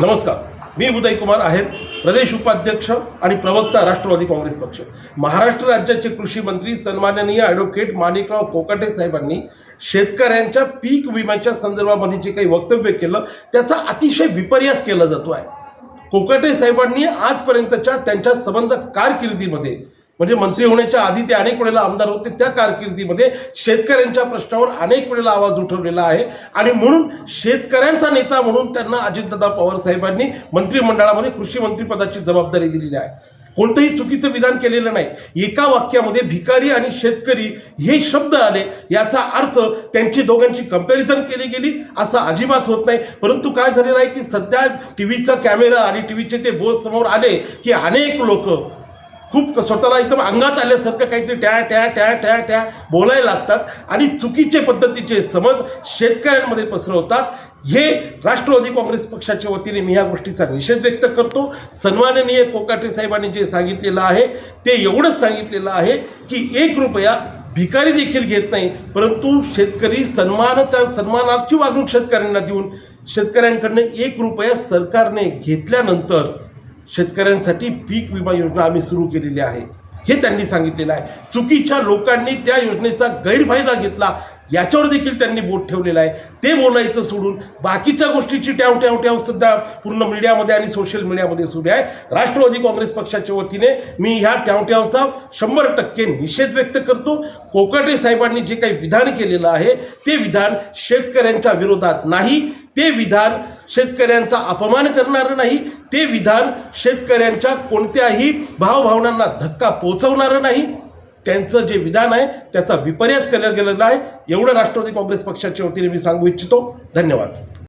नमस्कार. मी उदय कुमार आहेर प्रदेश उपाध्यक्ष आणि प्रवक्ता राष्ट्रवादी काँग्रेस पक्ष. महाराष्ट्र राज्याचे कृषी मंत्री सन्माननीय ॲडव्होकेट माणिकराव कोकाटे साहेबांनी शेतकऱ्यांच्या पीक विम्याच्या संदर्भामध्ये जे काही वक्तव्य केलं त्याचा अतिशय विपर्यास केला जातो आहे. कोकाटे साहेबांनी आजपर्यंतच्या त्यांच्या संबंध कारकिर्दीमध्ये म्हणजे मंत्री होण्याच्या आधी ते अनेक वेळेला आमदार होते. त्या कारकिर्दीमध्ये शेतकऱ्यांच्या प्रश्नावर अनेक वेळेला आवाज उठवलेला आहे. आणि म्हणून शेतकऱ्यांचा नेता म्हणून त्यांना अजितदादा पवार साहेबांनी मंत्रिमंडळामध्ये कृषी मंत्रीपदाची जबाबदारी दिलेली आहे. कोणतंही चुकीचं विधान केलेलं नाही. एका वाक्यामध्ये भिकारी आणि शेतकरी हे शब्द आले याचा अर्थ त्यांची दोघांची कंपॅरिझन केली गेली असं अजिबात होत नाही. परंतु काय झालेलं आहे की सध्या टीव्हीचा कॅमेरा आणि टीव्हीचे ते बोस समोर आले की अनेक लोक खूप स्वतःला एकदम अंगात आल्यासारखं काहीतरी टॅ टॅ टॅ टॅ टॅ बोलायला लागतात. आणि चुकीचे पद्धतीचे समज शेतकऱ्यांमध्ये पसरवतात. हे राष्ट्रवादी काँग्रेस पक्षाच्या वतीने मी या गोष्टीचा निषेध व्यक्त करतो. सन्माननीय कोकाटे साहेबांनी जे सांगितलेलं आहे ते एवढंच सांगितलेलं आहे की एक रुपया भिकारी देखील घेत नाही परंतु शेतकरी सन्मानाचा सन्मानाची वागणूक शेतकऱ्यांना देऊन शेतकऱ्यांकडनं एक रुपया सरकारने घेतल्यानंतर शेतकऱ्यांसाठी पीक विमा योजना आम्ही सुरू केलेली आहे. हे त्यांनी सांगितलेलं आहे. चुकीच्या लोकांनी त्या योजनेचा गैरफायदा घेतला याच्यावर देखील त्यांनी बोट ठेवलेलं आहे. ते बोलायचं सोडून बाकीच्या गोष्टीची ट्याव ट्याव ट्याव सुद्धा पूर्ण मीडियामध्ये आणि सोशल मीडियामध्ये सुरू आहे. राष्ट्रवादी काँग्रेस पक्षाच्या वतीने मी ह्या ट्याव ट्यावचा शंभर टक्के निषेध व्यक्त करतो. कोकाटे साहेबांनी जे काही विधान केलेलं आहे ते विधान शेतकऱ्यांच्या विरोधात नाही. ते विधान शेतकऱ्यांचा अपमान करणारं नाही ते विधान शेतकऱ्यांच्या कोणत्याही भावभावनांना धक्का पोचवणारं नाही. त्यांचं जे विधान आहे त्याचा विपर्यास केला गेलेला आहे. एवढं राष्ट्रवादी काँग्रेस पक्षाच्या वतीने मी सांगू इच्छितो. धन्यवाद.